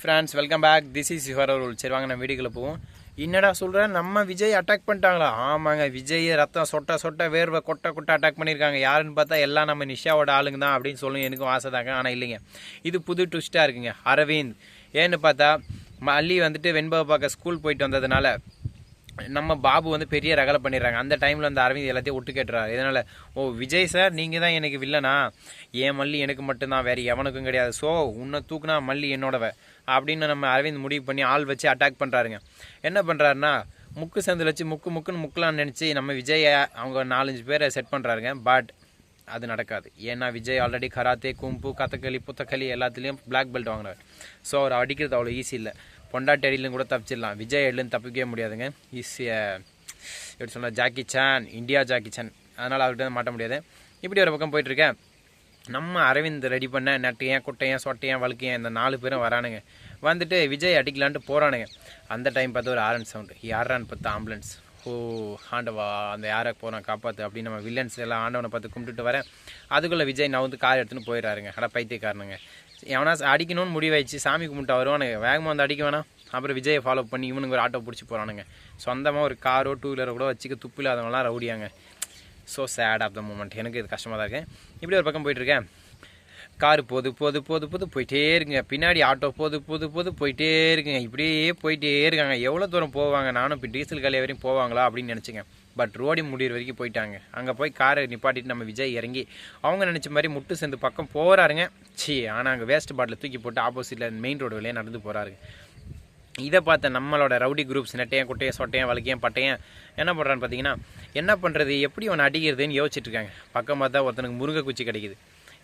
Friends welcome back this is your rule சரி வாங்க நம்ம வீடியோக்குள்ள போவோம். என்னடா சொல்கிறேன் நம்ம விஜய் அட்டாக் பண்ணிட்டாங்களா? ஆமாங்க விஜய் ரத்தம் சொட்ட சொட்ட வேர்வை கொட்ட கொட்ட அட்டாக் பண்ணியிருக்காங்க. யாருன்னு பார்த்தா எல்லாம் நம்ம நிஷாவோட ஆளுங்க தான் அப்படின்னு சொல்லி எனக்கும் ஆசை தாங்க. ஆனால் இல்லைங்க. இது புது ட்விஸ்ட்டாக இருக்குங்க. அரவிந்த். ஏன்னு பார்த்தா மல்லி வந்துட்டு வெண்பக பார்க்க ஸ்கூல் போயிட்டு வந்ததுனால நம்ம பாபு வந்து பெரிய ரகலை பண்ணிடுறாங்க. அந்த டைமில் அந்த அரவிந்த் எல்லாத்தையும் ஒட்டு கேட்டுறாரு. இதனால் ஓ விஜய் சார் நீங்கள் தான் எனக்கு வில்லனா ஏன் மல்லி எனக்கு மட்டும்தான் வேறு எவனுக்கும் கிடையாது. ஸோ உன்னை தூக்குனா மல்லி என்னோடவ? அப்படின்னு நம்ம அரவிந்த் முடிவு பண்ணி ஆள் வச்சு அட்டாக் பண்ணுறாருங்க என்ன பண்ணுறாருன்னா முக்கு சந்தில் வச்சு முக்கு முக்குன்னு முக்கலான்னு நினச்சி நம்ம விஜயை அவங்க நாலஞ்சு பேரை செட் பண்ணுறாருங்க பட் அது நடக்காது. ஏன்னா விஜய் ஆல்ரெடி கராத்தே கும்பு கதகளி புத்தகளி எல்லாத்துலேயும் பிளாக் பெல்ட் வாங்கினார் ஸோ அவர் அடிக்கிறது அவ்வளோ ஈஸி இல்லை. பொண்டாட்டி அடியிலும் கூட தப்பிச்சிடலாம். விஜய் அடிலும் தப்பிக்கவே முடியாதுங்க. ஈஸியாக எப்படி சொன்னா Jackie Chan India Jackie Chan அதனால் அவர்கிட்ட மாட்ட முடியாது. இப்படி ஒரு பக்கம் போயிட்டுருக்கேன் நம்ம அரவிந்த் ரெடி பண்ண நட்டையன் குட்டையன் சொட்டையன் வழுக்கையன் இந்த நாலு பேரும் வரானுங்க. வந்துட்டு விஜய் அடிக்கலான்ட்டு போகிறானுங்க அந்த டைம் பார்த்து ஒரு ஆரன் சவுண்டு யாரான்னு பார்த்தா ஆம்புலன்ஸ் ஓ ஆண்டவா அந்த யாரை போகிறான் காப்பாற்று அப்படின்னு நம்ம வில்லன்ஸ் எல்லாம் ஆண்டவனை பார்த்து கும்பிட்டுட்டு வரேன். அதுக்குள்ளே விஜய் நான் வந்து கார் எடுத்துன்னு போயிடுறாருங்க. அட பைத்தியக்காரனுங்க. எவனா அடிக்கணும்னு முடிவாயிடுச்சு. சாமி கும்பிட்டு வருவானுங்க. வேகமாக வந்து அடிக்க வேணாம். அப்புறம் விஜயை ஃபாலோ பண்ணி இவனுங்க ஒரு ஆட்டோ பிடிச்சி போகிறானுங்க சொந்தமாக ஒரு காரோ டூ வீலரோ கூட வச்சுக்க துப்பு இல்லாதவங்களாம் ரவுடியாங்க. So sad of the moment எனக்கு இது கஷ்டமாக தான் இருக்கேன் இப்படி ஒரு பக்கம் போயிட்டுருக்கேன் கார் போது போது போது போது போயிட்டே இருக்குங்க. பின்னாடி ஆட்டோ போது போது போது போயிட்டே இருக்குங்க. இப்படியே போயிட்டே இருக்காங்க. எவ்வளோ தூரம் போவாங்க? நானும் இப்போ டீசல் கலைய வரையும் போவாங்களா அப்படின்னு நினச்சிங்க. பட் ரோடி முடிகிற வரைக்கும் போயிட்டாங்க. அங்கே போய் காரை நிப்பாட்டிட்டு நம்ம விஜய் இறங்கி அவங்க நினச்ச மாதிரி முட்டு சேர்ந்து பக்கம் போகிறாருங்க சி ஆனால் அங்கே வேஸ்ட் பாட்டில் தூக்கி போட்டு ஆப்போசிட்டில் மெயின் ரோடு வழியாக நடந்து போகிறாருங்க இதை பார்த்த நம்மளோட ரவுடி குரூப்ஸ் நெட்டையன் குட்டையன் சொட்டையன் வலிக்கையன் பட்டையன் என்ன பண்ணுறான்னு பார்த்தீங்கன்னா என்ன பண்ணுறது எப்படி அவனை அடிக்கிறதுன்னு யோசிச்சுட்டு இருக்காங்க. பக்கம் பார்த்தா ஒருத்தனுக்கு முருங்கை குச்சி கிடைக்குது.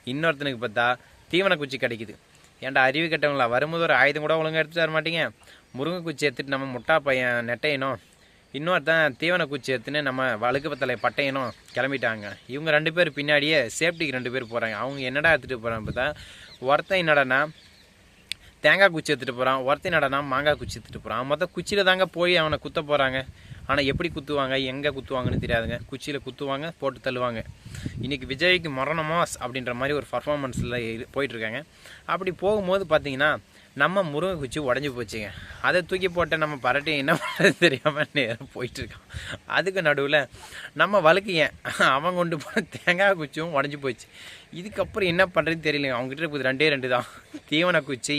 இன்னொருத்தனுக்கு பார்த்தா தீவன குச்சி கிடைக்குது. ஏன்டா அறிவு கட்டவங்களா? வரும்போது ஒரு ஆயுதம் கூட ஒழுங்காக எடுத்துட்டு வர மாட்டீங்க. முருங்கை குச்சி எடுத்துட்டு நம்ம முட்டா பையன் நெட்டையனும் இன்னொருத்தன் தீவன குச்சி எடுத்துன்னு நம்ம வழுக்கு பத்தலை பட்டையனும் கிளம்பிட்டாங்க. இவங்க ரெண்டு பேர் பின்னாடியே சேஃப்டிக்கு ரெண்டு பேர் போகிறாங்க அவங்க என்னடா எடுத்துகிட்டு போகிறாங்க பார்த்தா ஒருத்தன் என்னடான்னா தேங்காய் குச்சி எடுத்துகிட்டு போகிறான் ஒருத்தன் என்னடனா மாங்காய் குச்சி எடுத்துகிட்டு போகிறான் மொத்தம் குச்சியில் தாங்க போய் அவனை குத்த போகிறாங்க ஆனால் எப்படி குத்துவாங்க எங்கே குத்துவாங்கன்னு தெரியாதுங்க. குச்சியில் குத்துவாங்க போட்டு தள்ளுவாங்க. இன்றைக்கி விஜய்க்கு மரணமாஸ் அப்படின்ற மாதிரி ஒரு பர்ஃபார்மன்ஸில் போயிட்டுருக்காங்க. அப்படி போகும்போது பார்த்தீங்கன்னா நம்ம முருங்கை குச்சி உடஞ்சி போச்சுங்க. அதை தூக்கி போட்ட நம்ம பரட்டி என்ன பண்ணுறது தெரியாமல் நேரம் போயிட்டுருக்கான் அதுக்கு நடுவில் நம்ம வழுக்கையன் அவன் கொண்டு போன தேங்காய் குச்சியும் உடஞ்சி போச்சு. இதுக்கப்புறம் என்ன பண்ணுறதுன்னு தெரியலங்க. அவங்ககிட்ட இருக்குது ரெண்டே ரெண்டு தான். தீவன குச்சி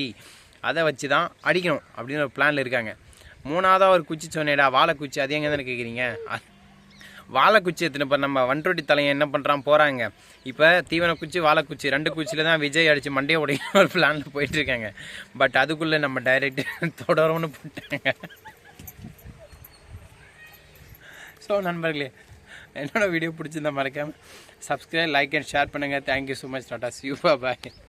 அதை வச்சு தான் அடிக்கணும் அப்படின்னு ஒரு பிளானில் இருக்காங்க. மூணாவதாக ஒரு குச்சி சொன்னேடா வாழைக்குச்சி அது எங்கே தானே கேட்குறீங்க வாழைக்குச்சி எத்தனை எடுத்துன்னு இப்போ நம்ம வன்ரோட்டி தலையன் என்ன பண்ணுறான் போகிறாங்க இப்போ தீவன குச்சி ரெண்டு குச்சியில் தான் விஜய் அடித்து மண்டையை உடைய ஒரு பிளானில் போயிட்டுருக்காங்க பட் அதுக்குள்ளே நம்ம டைரக்ட் தொடரும்னு போட்டாங்க. ஸோ நண்பர்களே என்னோட வீடியோ பிடிச்சிருந்தா மறக்காமல் சப்ஸ்கிரைப் லைக் அண்ட் ஷேர் பண்ணுங்கள் thank you so much tata சியூபா bye